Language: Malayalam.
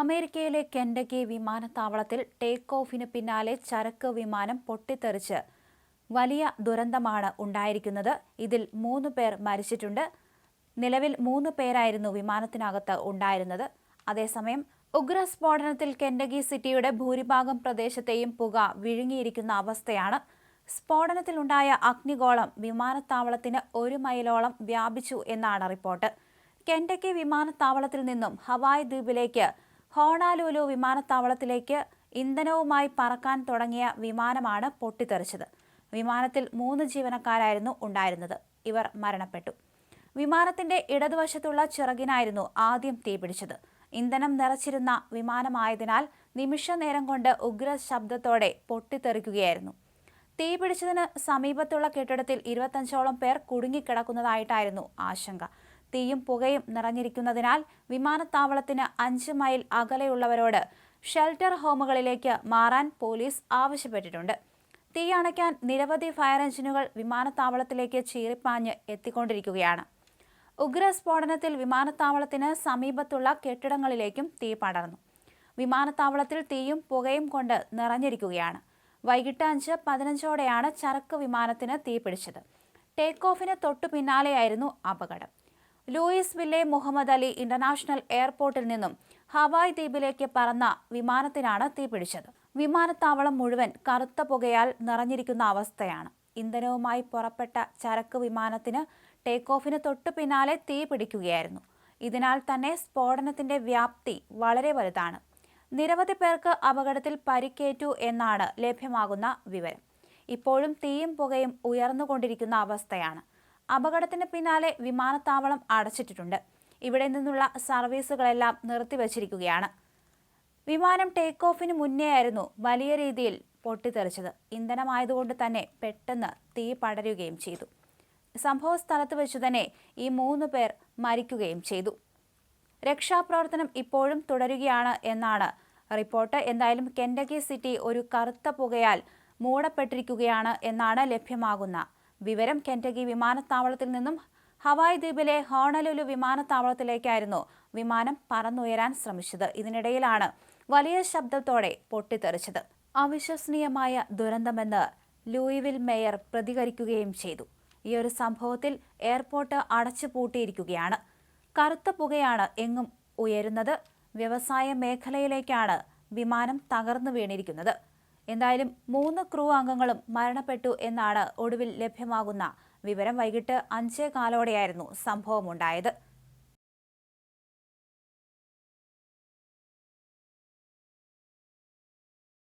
അമേരിക്കയിലെ കെൻഡക്കി വിമാനത്താവളത്തിൽ ടേക്ക് ഓഫിന് പിന്നാലെ ചരക്ക് വിമാനം പൊട്ടിത്തെറിച്ച് വലിയ ദുരന്തമാണ് ഉണ്ടായിരിക്കുന്നത്. ഇതിൽ മൂന്ന് പേർ മരിച്ചിട്ടുണ്ട്. നിലവിൽ മൂന്ന് പേരായിരുന്നു വിമാനത്തിനകത്ത് ഉണ്ടായിരുന്നത്. അതേസമയം ഉഗ്രസ്ഫോടനത്തിൽ കെൻഡക്കി സിറ്റിയുടെ ഭൂരിഭാഗം പ്രദേശത്തെയും പുക വിഴുങ്ങിയിരിക്കുന്ന അവസ്ഥയാണ്. സ്ഫോടനത്തിലുണ്ടായ അഗ്നിഗോളം വിമാനത്താവളത്തിന് ഒരു മൈലോളം വ്യാപിച്ചു എന്നാണ് റിപ്പോർട്ട്. കെൻഡക്കി വിമാനത്താവളത്തിൽ നിന്നും ഹവായ് ദ്വീപിലേക്ക് ഹോണാലൂലു വിമാനത്താവളത്തിലേക്ക് ഇന്ധനവുമായി പറക്കാൻ തുടങ്ങിയ വിമാനമാണ് പൊട്ടിത്തെറിച്ചത്. വിമാനത്തിൽ മൂന്ന് ജീവനക്കാരായിരുന്നു ഉണ്ടായിരുന്നത്. ഇവർ മരണപ്പെട്ടു. വിമാനത്തിന്റെ ഇടതുവശത്തുള്ള ചിറകിനായിരുന്നു ആദ്യം തീപിടിച്ചത് ഇന്ധനം നിറച്ചിരുന്ന വിമാനമായതിനാൽ നിമിഷ നേരം കൊണ്ട് ഉഗ്ര ശബ്ദത്തോടെ പൊട്ടിത്തെറിക്കുകയായിരുന്നു. തീപിടിച്ചതിന് സമീപത്തുള്ള കെട്ടിടത്തിൽ ഇരുപത്തഞ്ചോളം പേർ കുടുങ്ങിക്കിടക്കുന്നതായിട്ടായിരുന്നു ആശങ്ക. തീയും പുകയും നിറഞ്ഞിരിക്കുന്നതിനാൽ വിമാനത്താവളത്തിന് അഞ്ച് മൈൽ അകലെയുള്ളവരോട് ഷെൽട്ടർ ഹോമുകളിലേക്ക് മാറാൻ പോലീസ് ആവശ്യപ്പെട്ടിട്ടുണ്ട്. തീ അണയ്ക്കാൻ നിരവധി ഫയർ എഞ്ചിനുകൾ വിമാനത്താവളത്തിലേക്ക് ചീറിപ്പാഞ്ഞ് എത്തിക്കൊണ്ടിരിക്കുകയാണ്. ഉഗ്രസ്ഫോടനത്തിൽ വിമാനത്താവളത്തിന് സമീപത്തുള്ള കെട്ടിടങ്ങളിലേക്കും തീ പടർന്നു. വിമാനത്താവളത്തിൽ തീയും പുകയും കൊണ്ട് നിറഞ്ഞിരിക്കുകയാണ്. വൈകിട്ട് അഞ്ച് പതിനഞ്ചോടെയാണ് ചരക്ക് വിമാനത്തിന് തീ പിടിച്ചത്. ടേക്ക് ഓഫിന് തൊട്ടു പിന്നാലെയായിരുന്നു അപകടം. Louisville Muhammad Ali international എയർപോർട്ടിൽ നിന്നും ഹവായ് ദ്വീപിലേക്ക് പറന്ന വിമാനത്തിനാണ് തീപിടിച്ചത് വിമാനത്താവളം മുഴുവൻ കറുത്ത പുകയാൽ നിറഞ്ഞിരിക്കുന്ന അവസ്ഥയാണ്. ഇന്ധനവുമായി പുറപ്പെട്ട ചരക്ക് വിമാനത്തിന് ടേക്ക് ഓഫിന് തൊട്ടു പിന്നാലെ തീ പിടിക്കുകയായിരുന്നു. ഇതിനാൽ തന്നെ സ്ഫോടനത്തിന്റെ വ്യാപ്തി വളരെ വലുതാണ്. നിരവധി പേർക്ക് അപകടത്തിൽ പരിക്കേറ്റു എന്നാണ് ലഭ്യമാകുന്ന വിവരം. ഇപ്പോഴും തീയും പുകയും ഉയർന്നുകൊണ്ടിരിക്കുന്ന അവസ്ഥയാണ്. അപകടത്തിന് പിന്നാലെ വിമാനത്താവളം അടച്ചിട്ടിട്ടുണ്ട്. ഇവിടെ നിന്നുള്ള സർവീസുകളെല്ലാം നിർത്തിവച്ചിരിക്കുകയാണ്. വിമാനം ടേക്ക് ഓഫിന് മുന്നേ ആയിരുന്നു വലിയ രീതിയിൽ പൊട്ടിത്തെറിച്ചത്. ഇന്ധനമായതുകൊണ്ട് തന്നെ പെട്ടെന്ന് തീ പടരുകയും ചെയ്തു. സംഭവ സ്ഥലത്ത് വെച്ച് തന്നെ ഈ മൂന്ന് പേർ മരിക്കുകയും ചെയ്തു. രക്ഷാപ്രവർത്തനം ഇപ്പോഴും തുടരുകയാണ് എന്നാണ് റിപ്പോർട്ട്. എന്തായാലും കെൻഡക്കി സിറ്റി ഒരു കറുത്ത പുകയാൽ മൂടപ്പെട്ടിരിക്കുകയാണ് എന്നാണ് ലഭ്യമാകുന്ന വിവരം കെൻഡക്കി വിമാനത്താവളത്തിൽ നിന്നും ഹവായ് ദ്വീപിലെ ഹോണലുലു വിമാനത്താവളത്തിലേക്കായിരുന്നു വിമാനം പറന്നുയരാൻ ശ്രമിച്ചത്. ഇതിനിടയിലാണ് വലിയ ശബ്ദത്തോടെ പൊട്ടിത്തെറിച്ചത്. അവിശ്വസനീയമായ ദുരന്തമെന്ന് ലൂയിവിൽ മേയർ പ്രതികരിക്കുകയും ചെയ്തു. ഈ ഒരു സംഭവത്തിൽ എയർപോർട്ട് അടച്ചുപൂട്ടിയിരിക്കുകയാണ്. കറുത്ത പുകയാണ് എങ്ങും ഉയരുന്നത്. വ്യവസായ മേഖലയിലേക്കാണ് വിമാനം തകർന്നു വീണിരിക്കുന്നത്. എന്തായാലും മൂന്ന് ക്രൂ അംഗങ്ങളും മരണപ്പെട്ടു എന്നാണ് ഒടുവിൽ ലഭ്യമാകുന്ന വിവരം. വൈകിട്ട് അഞ്ചേ കാലോടെയായിരുന്നു സംഭവമുണ്ടായത്.